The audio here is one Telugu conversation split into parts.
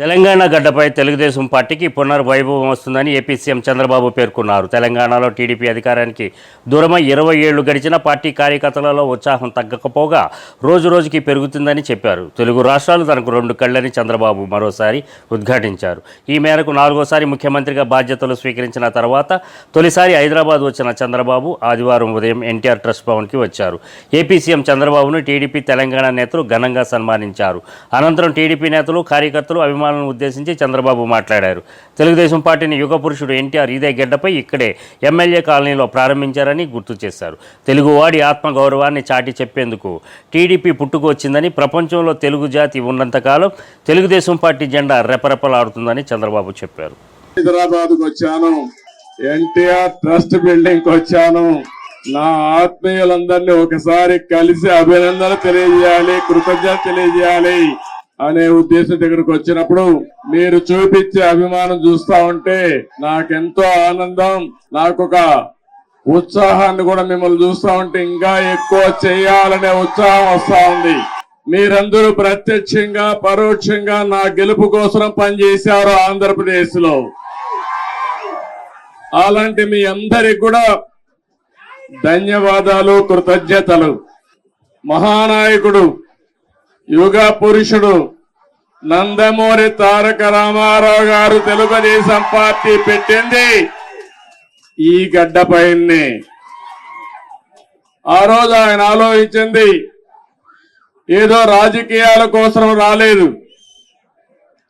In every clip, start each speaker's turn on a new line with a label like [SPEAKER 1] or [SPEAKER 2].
[SPEAKER 1] తెలంగాణ గడ్డపై తెలుగుదేశం పార్టీకి పునర్వైభవం వస్తుందని ఏపీ సీఎం చంద్రబాబు పేర్కొన్నారు. తెలంగాణలో టీడీపీ అధికారానికి దూరమై ఇరవై ఏళ్ళు గడిచిన పార్టీ కార్యకర్తలలో ఉత్సాహం తగ్గకపోగా రోజు రోజుకి పెరుగుతుందని చెప్పారు. తెలుగు రాష్ట్రాలు తనకు రెండు కళ్ళని చంద్రబాబు మరోసారి ఉద్ఘాటించారు. ఈ మేరకు నాలుగోసారి ముఖ్యమంత్రిగా బాధ్యతలు స్వీకరించిన తర్వాత తొలిసారి హైదరాబాద్ వచ్చిన చంద్రబాబు ఆదివారం ఉదయం ఎన్టీఆర్ ట్రస్ట్ భవన్కి వచ్చారు. ఏపీ సీఎం చంద్రబాబును టీడీపీ తెలంగాణ నేతలు ఘనంగా సన్మానించారు. అనంతరం టీడీపీ నేతలు కార్యకర్తలు అభిమానులను ఉద్దేశించి చంద్రబాబు మాట్లాడారు. తెలుగుదేశం పార్టీని యుగ పురుషుడు ఎన్టీఆర్ ఇదే గడ్డపై ఇక్కడే ఎమ్మెల్యే కాలనీలో ప్రారంభించారని గుర్తు చేశారు. తెలుగువాడి ఆత్మగౌరవాన్ని చాటి చెప్పేందుకు టీడీపీ పుట్టుకొచ్చిందని ప్రపంచంలో తెలుగు జాతి ఉన్నంతకాలం తెలుగుదేశం పార్టీ జెండా రెపరెపలాడుతుందని చంద్రబాబు చెప్పారు.
[SPEAKER 2] వచ్చాను. ఎన్టీఆర్ ట్రస్ట్ బిల్డింగ్ వచ్చాను. నా ఆత్మీయులందరినీ ఒకసారి కలిసి అభినందనలు తెలియజేయాలి కృతజ్ఞత తెలియజేయాలి. అనే ఉద్దేశం దగ్గరకు వచ్చినప్పుడు మీరు చూపించే అభిమానం చూస్తా ఉంటే నాకెంతో ఆనందం నాకొక ఉత్సాహాన్ని కూడా మిమ్మల్ని చూస్తా ఉంటే ఇంకా ఎక్కువ చేయాలనే ఉత్సాహం వస్తా ఉంది. మీరందరూ ప్రత్యక్షంగా పరోక్షంగా నా గెలుపు కోసం పనిచేశారు ఆంధ్రప్రదేశ్లో అలాంటి మీ అందరికి కూడా ధన్యవాదాలు కృతజ్ఞతలు. మహానాయకుడు యుగ పురుషుడు నందమూరి తారక రామారావు గారు తెలుగుదేశం పార్టీ పెట్టింది. ఈ గడ్డపైనే ఆ రోజు ఆయన ఆలోచించింది ఏదో రాజకీయాల కోసం రాలేదు.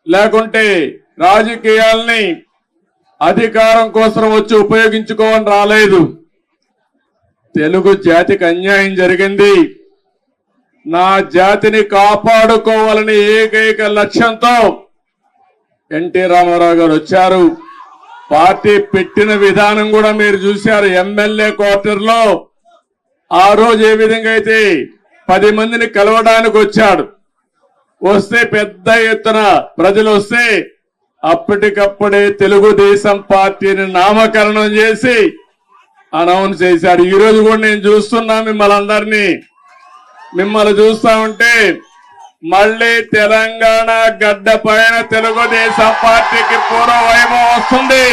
[SPEAKER 2] లేకుంటే రాజకీయాల్ని అధికారం కోసం వచ్చి ఉపయోగించుకోవని రాలేదు. తెలుగు జాతికి అన్యాయం జరిగింది. నా జాతిని కాపాడుకోవాలని ఏకైక లక్ష్యంతో ఎన్టీ రామారావు గారు వచ్చారు. పార్టీ పెట్టిన విధానం కూడా మీరు చూశారు. ఎమ్మెల్యే క్వార్టర్లో ఆ రోజు ఏ విధంగా అయితే పది మందిని కలవడానికి వచ్చాడు. వస్తే పెద్ద ఎత్తున ప్రజలు వస్తే అప్పటికప్పుడే తెలుగుదేశం పార్టీని నామకరణం చేసి అనౌన్స్ చేశాడు ఈరోజు కూడా నేను చూస్తున్నా మిమ్మల్ని అందరినీ. మిమ్మల్ని చూస్తా ఉంటే మళ్ళీ తెలంగాణ గడ్డ పైన తెలుగుదేశం పార్టీకి పూర్వ వైభవం వస్తుంది.